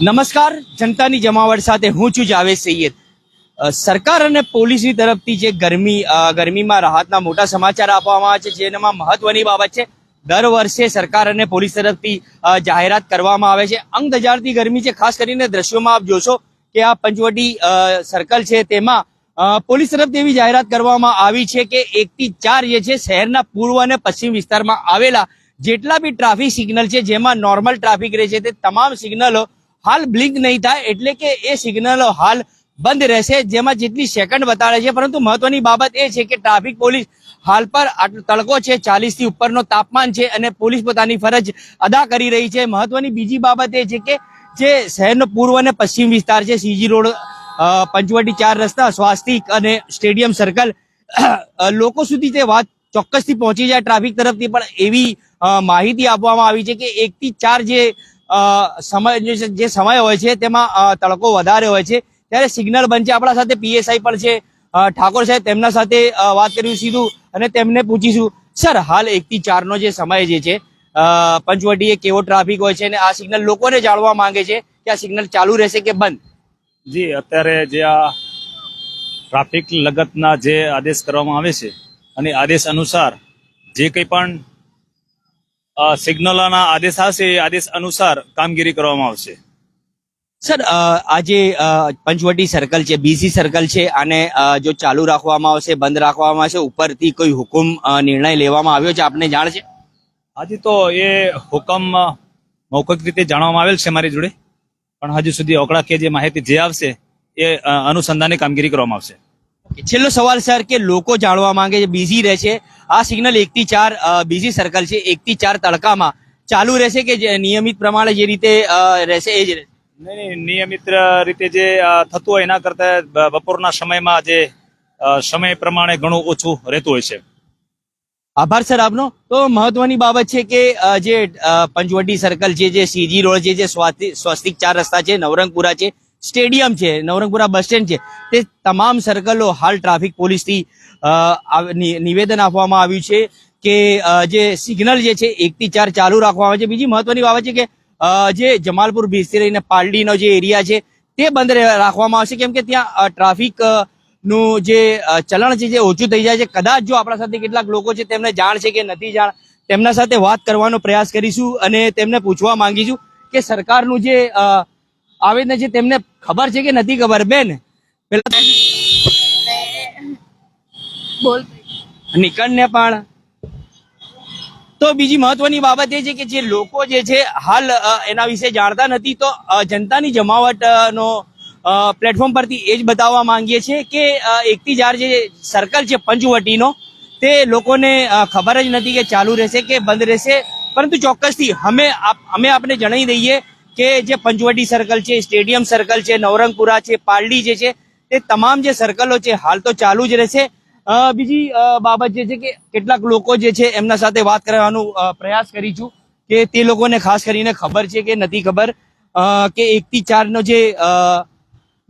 નમસ્કાર, જનતાની જમાવટ સાથે હું છું જાવેદ સૈયદ. સરકાર અને પોલીસની તરફથી જે ગરમી ગરમીમાં રાહતના મોટા સમાચાર આપવામાં આવે છે, જેનામાં મહત્વની બાબત છે, દર વર્ષે સરકાર અને પોલીસ તરફથી જાહેરાત કરવામાં આવે છે. અંગ દજાડતી ગરમી છે, ખાસ કરીને દ્રશ્યોમાં આપ જોશો કે આ પંચવટી સર્કલ છે તેમાં પોલીસ તરફથી એવી જાહેરાત કરવામાં આવી છે કે એકથી ચાર જે છે, શહેરના પૂર્વ અને પશ્ચિમ વિસ્તારમાં આવેલા જેટલા બી ટ્રાફિક સિગ્નલ છે, જેમાં નોર્મલ ટ્રાફિક રહે છે, તે તમામ સિગ્નલો હાલ બ્લિંક નહીં થાય એટલે કે એ સિગ્નલો હાલ બંધ રહેશે, જેમાં જેટલી સેકન્ડ બતાડે છે. પરંતુ મહત્વની બાબત એ છે કે ટ્રાફિક પોલીસ હાલ પર તડકો છે, ચાલીસથી ઉપરનો તાપમાન છે અને પોલીસ પોતાની ફરજ અદા કરી રહી છે. મહત્વની બીજી બાબત એ છે કે જે શહેરનો પૂર્વ અને પશ્ચિમ વિસ્તાર છે સીજી રોડ પંચવટી ચાર રસ્તા, સ્વાસ્તિક અને સ્ટેડિયમ સર્કલ લોકો સુધી તે વાત ચોક્કસથી પહોંચી જાય ટ્રાફિક તરફથી. પણ એવી માહિતી આપવામાં આવી છે કે એકથી ચાર જે સમય જે સમય હોય છે, તેમાં તડકો વધારે હોય છે. ત્યારે સિગ્નલ છે આપણા સાથે પીએસઆઈ પણ છે. ઠાકોર સાહેબ, તેમના સાથે વાત કર્યું સીધું અને તેમને પૂછીશું, સર, હાલ એક થી ચાર જે સમય જે છે પંચવટીએ કેવો ટ્રાફિક હોય છે? અને આ સિગ્નલ લોકોને જાણવા માંગે છે કે આ સિગ્નલ ચાલુ રહેશે કે બંધ? જી, અત્યારે જે આ ટ્રાફિક લગતના જે આદેશ કરવામાં આવે છે, અને આદેશ અનુસાર જે કંઈ પણ સિગ્નલોના આદેશ આવશે એ આદેશ અનુસાર કામગીરી કરવામાં આવશે. સર આજે પંચવટી સર્કલ છે બીસી સર્કલ છે અને જો ચાલુ રાખવામાં આવશે બંધ રાખવામાં આવશે ઉપરથી કોઈ હુકુમ નિર્ણય લેવામાં આવ્યો છે આપને જાણ છે? હજી તો એ હુકમ મૌખિક રીતે જાણવામાં આવેલ છે મારી જોડે. પણ હજુ સુધી ઓકળાકીય જે માહિતી જે આવશે એ અનુસંધાને કામગીરી કરવામાં આવશે. છેલ્લો સવાલ સર કે લોકો જાણવા માંગે છે બિઝી રહે છે. આ સિગ્નલ એક થી ચાર બિઝી સર્કલ છે. એક થી ચાર તડકામાં ચાલુ રહેશે કે જે નિયમિત પ્રમાણે જે રીતે રહેશે એ જ રહેશે? નહીં નિયમિત રીતે જે થતું હોય એના કરતા બપોરના સમયમાં જે સમય પ્રમાણે ઘણું ઓછું રહેતું હોય છે. આભાર સર આપનો. તો મહત્વની બાબત છે કે જે પંચવટી સર્કલ છે જે સીજી રોડ છે જે સ્વસ્તિક ચાર રસ્તા છે નવરંગપુરા છે સ્ટેડિયમ છે નવરંગપુરા બસ સ્ટેન્ડ છે. તે તમામ સર્કલો હાલ ટ્રાફિક પોલીસથી અ, નિવેદન આપવામાં આવ્યું છે કે જે સિગ્નલ જે છે એક થી ચાર ચાલુ રાખવામાં આવે છે. બીજી મહત્વની બાબત છે કે જે જમાલપુર બીચથી લઈને પાલડીનો જે એરિયા છે તે બંધ રાખવામાં આવશે. કેમ કે ત્યાં ટ્રાફિકનું જે ચલણ છે જે ઓછું થઈ જાય છે. કદાચ જો આપણા સાથે કેટલાક લોકો છે તેમને જાણ છે કે નથી જાણ તેમના સાથે વાત કરવાનો પ્રયાસ કરીશું અને તેમને પૂછવા માંગીશું કે સરકારનું જે આવેદન છે તેમને ખબર છે કે નથી ખબર બેન પેલા બોલ નીકળને પણ. તો બીજી મહત્વની બાબત એ છે કે જે લોકો જે છે હાલ એના વિશે જાણતા નથી તો જનતાની જમાવટ નો પ્લેટફોર્મ પરથી એ જ બતાવવા માંગીએ છીએ કે એકથી ચાર જે સર્કલ છે પંચવટીનો તે લોકોને ખબર જ નથી કે ચાલુ રહેશે કે બંધ રહેશે. પરંતુ ચોક્કસથી અમે અમે આપને જણાવી દઈએ કે જે પંચવટી સર્કલ છે સ્ટેડિયમ સર્કલ છે, નવરંગપુરા છે, પાલડી જે છે, તે તમામ જે સર્કલો છે, હાલ તો ચાલુ જ રહેશે. બીજી બાબત જે છે કે કેટલાક લોકો જે છે, એમના સાથે વાત કરવાનો પ્રયાસ પ્રયાસ કરીશું કે તે લોકોને ખાસ કરીને ખબર છે કે નથી ખબર. કે એકથી ચારનો જે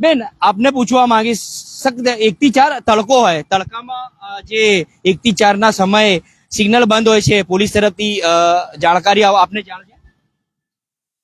બેન, આપને પૂછવા માંગીશ, સખ્ત એકથી ચાર તડકો હોય. તડકામાં જે એકથી ચારના સમયે સિગ્નલ બંધ હોય છે, પોલીસ તરફથી જાણકારી આપ- આપને જાણ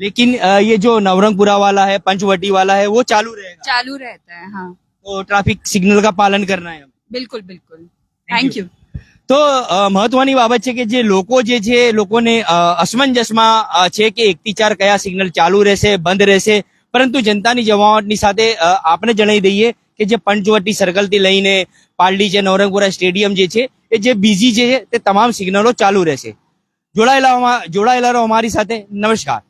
लेकिन अ, ये जो नवरंगपुरा वाला है पंचवटी वाला है वो चालू रहेगा चालू रहता है हाँ तो ट्रैफिक सिग्नल का पालन करना है हमें बिल्कुल बिल्कुल थैंक यू તો અ, મહત્વની બાબત છે કે જે લોકો જે છે લોકોને અ, અસમંજસમાં અ, છે કે એક થી ચાર કયા સિગ્નલ ચાલુ રહેશે બંધ રહેશે પરંતુ જનતાની જમાવટની સાથે અ, આપણે જણાવી દઈએ કે જે પંચવટી સર્કલ થી લઈને પાલડી છે નવરંગપુરા સ્ટેડિયમ જે છે એ જે બીજી છે તે તમામ સિગ્નલો ચાલુ રહેશે જોડાયેલા જોડાયેલા રહો અમારી સાથે નમસ્કાર